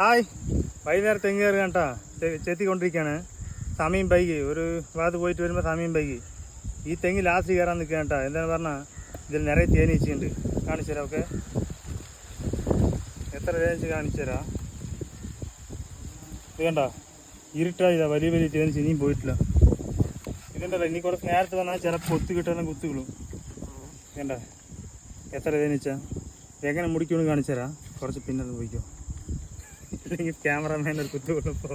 Hi. വൈകുന്നേരം തെങ്ങ് കയറി കേട്ടാ ചെത്തിക്കൊണ്ടിരിക്കുകയാണ് സമയം ബൈക്ക് ഒരു ഭാഗത്ത് പോയിട്ട് വരുമ്പോൾ സമയം ബൈക്ക് ഈ തെങ്ങ് ലാസ്റ്റ് കയറാൻ നിൽക്കുക കേട്ടാ എന്താണെന്ന് പറഞ്ഞാൽ ഇതിൽ നിറയെ തേനീച്ചയുണ്ട് കാണിച്ചു തരാം ഓക്കെ എത്ര തേനീച്ച കാണിച്ചു തരാം. ഇത് കണ്ട? ഇരുട്ടാ ഇതാ. വലിയ വലിയ തേനീച്ച ഇനിയും പോയിട്ടില്ല. ഇതുണ്ടല്ലോ ഇനി കുറച്ച് നേരത്തെ വന്നാൽ ചിലപ്പോൾ കൊത്തു കിട്ടാൻ കുത്തുകളും വേണ്ട എത്ര തേനീച്ച എങ്ങനെ മുടിക്കുമെന്ന് കാണിച്ചു തരാം. കുറച്ച് പിന്നത് പോയിക്കോ. ഇല്ലെങ്കിൽ ക്യാമറമാൻ ഒരു കുത്തു കൊള്ളപ്പോ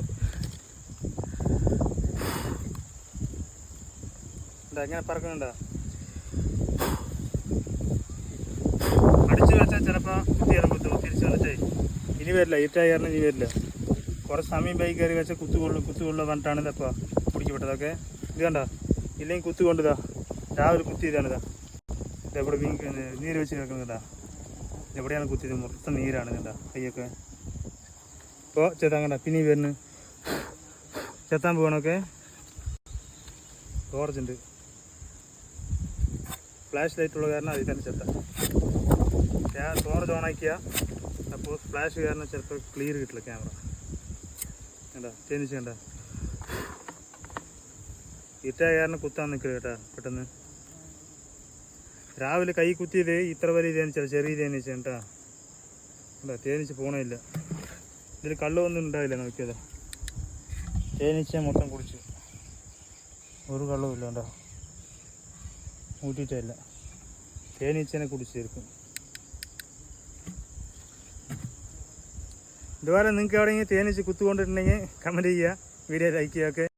എങ്ങനെ പറക്കുന്നുണ്ടോ? അടിച്ചു വെച്ചാൽ ചിലപ്പോൾ കുത്തിയാലും കുത്തും തിരിച്ചു കളിച്ചേ ഇനി വരില്ല ഈ ടയറിന് ഇനി വരില്ല. കുറച്ച് സമയം ബൈക്ക് കയറി വെച്ചാൽ കുത്തുകൊള്ളു കുത്തുകൊള്ളു പറഞ്ഞിട്ടാണ് ഇതപ്പോൾ പിടിക്കപ്പെട്ടതൊക്കെ ഇത് കണ്ടോ? ഇല്ലെങ്കിൽ കുത്തുകൊണ്ടിതാ രാവിലെ കുത്തിയതാണിതാ ഇതെവിടെ നീര് വെച്ച് കിടക്കുന്നുണ്ടാ എവിടെയാണ് കുത്തിയത്? മൊത്തം നീരാണ് കണ്ടാ കയ്യൊക്കെ. ഇപ്പോൾ ചെത്താൻ കണ്ട പിന്നെ ഈ വരുന്നു ചെത്താൻ പോകണമൊക്കെ ടോർച്ച് ഫ്ലാഷ് ലൈറ്റ് ഉള്ള കാരണം അതിൽ തന്നെ ചെത്താം ടോർച്ച് ആക്കിയ അപ്പോൾ ഫ്ലാഷ് കാരണം ചിലപ്പോൾ ക്ലിയർ കിട്ടില്ല ക്യാമറ കണ്ട? ചേഞ്ച് കണ്ട ഇറ്റായ കാരണം കുത്താൻ നിൽക്കുക കേട്ടാ പെട്ടെന്ന്. രാവിലെ കൈ കുത്തിയത് ഇത്ര വലിയ തേനീച്ച ചെറിയ തേനീച്ച കേട്ടാ കണ്ടാ? തേനീച്ച പോണില്ല ഇതിൽ കള്ളൊന്നും ഉണ്ടാവില്ല നോക്കിയത്. തേനീച്ച മൊത്തം കുടിച്ചു. ഒരു കള്ളവും ഇല്ല കേട്ടോ ഊറ്റിയിട്ടില്ല തേനീച്ചനെ കുടിച്ചു തീർക്കും. ഇതുപോലെ നിങ്ങൾക്ക് എവിടെയെങ്കിലും തേനീച്ച കുത്തുകൊണ്ടിട്ടുണ്ടെങ്കിൽ കമന്റ് ചെയ്യുക വീഡിയോ ലൈക്ക് ചെയ്യുക ഒക്കെ